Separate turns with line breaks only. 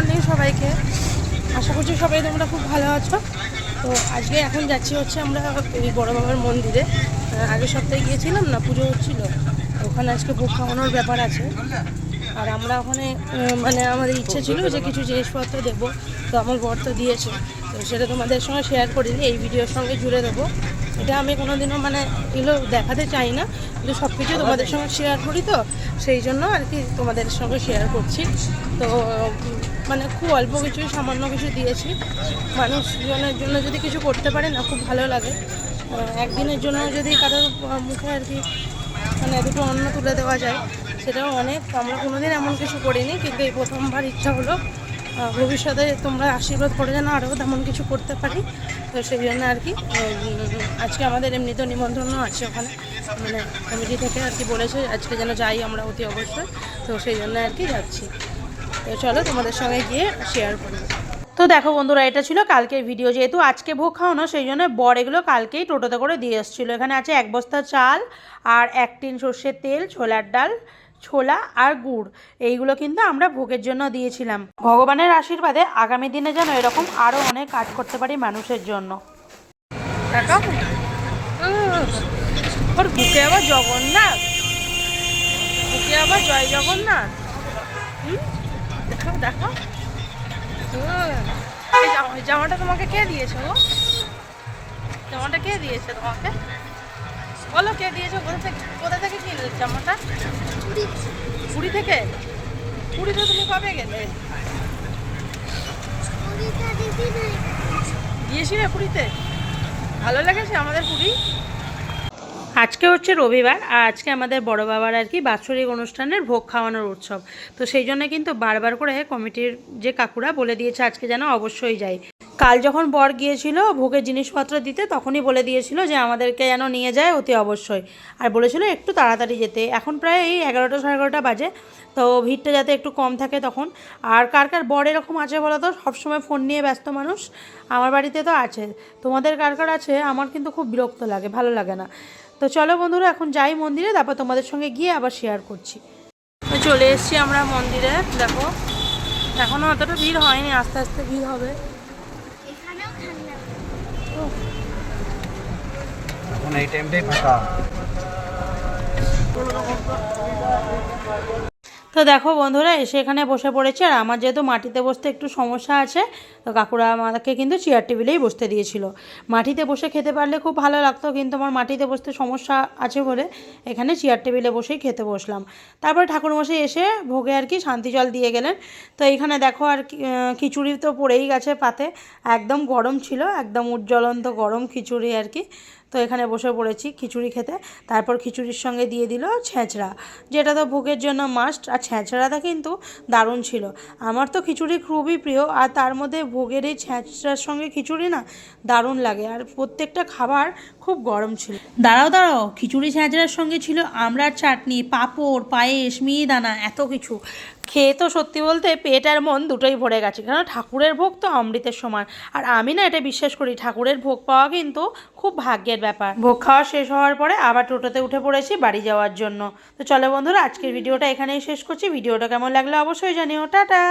Morning সবাইকে। আশা করছি সবাই তোমরা খুব ভালো আছো। তো আজকে এখন যাচ্ছি হচ্ছে আমরা এই বড় বাবার মন্দিরে। আগের সপ্তাহে গিয়েছিলাম না, পুজো হচ্ছিল। ওখানে আজকে ভোগ খাওয়ানোর ব্যাপার আছে। আর আমরা ওখানে মানে আমাদের ইচ্ছে ছিল যে কিছু জিনিসপত্র দেবো। তো আমার বর তো দিয়েছে। তো সেটা তোমাদের সঙ্গে শেয়ার করিনি, এই ভিডিওর সঙ্গে জুড়ে দেবো। এটা আমি কোনোদিনও মানে এগুলো দেখাতে চাই না। কিন্তু সব কিছু তোমাদের সঙ্গে শেয়ার করি তো, সেই জন্য আর কি তোমাদের সঙ্গে শেয়ার করছি। তো মানে খুব অল্প কিছু সামান্য কিছু দিয়েছি। মানুষজনের জন্য যদি কিছু করতে পারে না, খুব ভালো লাগে। একদিনের জন্য যদি কারোর মুখে আর কি মানে দুটো অন্ন তুলে দেওয়া যায়, সেটাও অনেক। আমরা কোনোদিন এমন কিছু করিনি, কিন্তু এই প্রথমবার ইচ্ছা হলো। ভবিষ্যতে তোমরা আশীর্বাদ করে যেন আরও তেমন কিছু করতে পারি। তো সেই জন্য আর কি আজকে আমাদের এমনিতেও নিমন্ত্রণও আছে ওখানে। মানে কমিটি থেকে আর কি বলেছে, আজকে যেন যাই আমরা অতি অবশ্যই। তো সেই জন্য আর কি যাচ্ছি। তো চলো তোমাদের সঙ্গে গিয়ে শেয়ার করি। তো দেখো বন্ধুরা, এটা ছিল কালকের ভিডিও যেহেতু আজকে ভোগ খাওয়ানো, সেই জন্য বর এগুলো কালকেই টোটোতে করে দিয়ে এসেছিল। এখানে আছে এক বস্তা চাল আর এক টিন সর্ষের তেল, ছোলার ডাল, ছোলা আর গুড়। এইগুলো কিন্তু আমরা ভোগের জন্য দিয়েছিলাম। ভগবানের আশীর্বাদে আগামী দিনে যেন এরকম আরও অনেক কাজ করতে পারি মানুষের জন্য। ওর বুকে আবার জগন্নাথ? বুকে আবার জয় জগন্নাথ? হুম? দেখো দেখো হুম। এই জামা- জামাটা তোমাকে কে দিয়েছে গো? জামাটা কে দিয়েছে তোমাকে? বলো কে দিয়েছে কোথা থেকে কোথা থেকে কিনলে জামাটা? পুরী থেকে। পুরীতে তুমি কবে গেলে? গিয়েছিলে পুরীতে? ভালো লেগেছে আমাদের পুরী? আজকে হচ্ছে রবিবার, আর আজকে আমাদের বড় বাবার আর কি বাৎসরিক অনুষ্ঠানের ভোগ খাওয়ানোর উৎসব। তো সেই জন্য কিন্তু বারবার করে কমিটির যে কাকুরা বলে দিয়েছে, আজকে যেন অবশ্যই যাই। কাল যখন বর গিয়েছিল ভোগের জিনিসপত্র দিতে, তখনই বলে দিয়েছিল যে আমাদেরকে যেন নিয়ে যায় অতি অবশ্যই। আর বলেছিল একটু তাড়াতাড়ি যেতে। এখন প্রায় এই এগারোটা সাড়ে এগারোটা বাজে, তো ভিড়টা যাতে একটু কম থাকে তখন। আর কার কার বর এরকম আছে বলো তো? সবসময় ফোন নিয়ে ব্যস্ত মানুষ। আমার বাড়িতে তো আছে। তোমাদের কার কার আছে? আমার কিন্তু খুব বিরক্ত লাগে, ভালো লাগে না। তো চলো বন্ধুরা, এখন যাই মন্দিরে, তারপর তোমাদের সঙ্গে গিয়ে আবার শেয়ার করছি। তো চলে এসেছি আমরা মন্দিরে, দেখো। এখনও অতটা ভিড় হয়নি, আস্তে আস্তে ভিড় হবে।
এখন এই টাইমটাই ফাঁকা।
তো দেখো বন্ধুরা, এসে এখানে বসে পড়েছে আর আমার যেহেতু মাটিতে বসতে একটু সমস্যা আছে, তো কাকুরা আমাকে কিন্তু চেয়ার টেবিলেই বসতে দিয়েছিল। মাটিতে বসে খেতে পারলে খুব ভালো লাগতো, কিন্তু আমার মাটিতে বসতে সমস্যা আছে বলে এখানে চেয়ার টেবিলে বসেই খেতে বসলাম। তারপরে ঠাকুরমশাই এসে ভোগে আর কি শান্তি জল দিয়ে গেলেন। তো এখানে দেখো আর খিচুড়ি তো পড়েই গেছে পাতে, একদম গরম ছিল, একদম উজ্জ্বলন্ত গরম খিচুড়ি আর কি। তো এখানে বসে পড়েছি খিচুড়ি খেতে। তারপর খিচুড়ির সঙ্গে দিয়ে দিল ছেঁচড়া। যেটা তো ভোগের জন্য মাস্ট আর ছেঁচড়াটা কিন্তু দারুণ ছিল। আমার তো খিচুড়ি খুবই প্রিয়, আর তার মধ্যে ভোগের এই ছেঁচড়ার সঙ্গে খিচুড়ি না দারুণ লাগে, আর প্রত্যেকটা খাবার খুব গরম ছিল। দাঁড়াও দাঁড়াও, খিচুড়ি ছেঁচড়ার সঙ্গে ছিল আমড়ার চাটনি, পাঁপড়, পায়েস, মিহিদানা, এত কিছু। খেয়ে তো সত্যি বলতে পেট আর মন দুটোই ভরে গেছে। কেন ঠাকুরের ভোগ তো অমৃতের সমান। আর আমি না এটা বিশ্বাস করি, ঠাকুরের ভোগ পাওয়া কিন্তু খুব ভাগ্যের ব্যাপার। ভোগ খাওয়া শেষ হওয়ার পরে আবার টোটোতে উঠে পড়েছি বাড়ি যাওয়ার জন্য। তো চলো বন্ধুরা, আজকের ভিডিওটা এখানেই শেষ করছি। ভিডিওটা কেমন লাগল অবশ্যই জানিও। টাটা!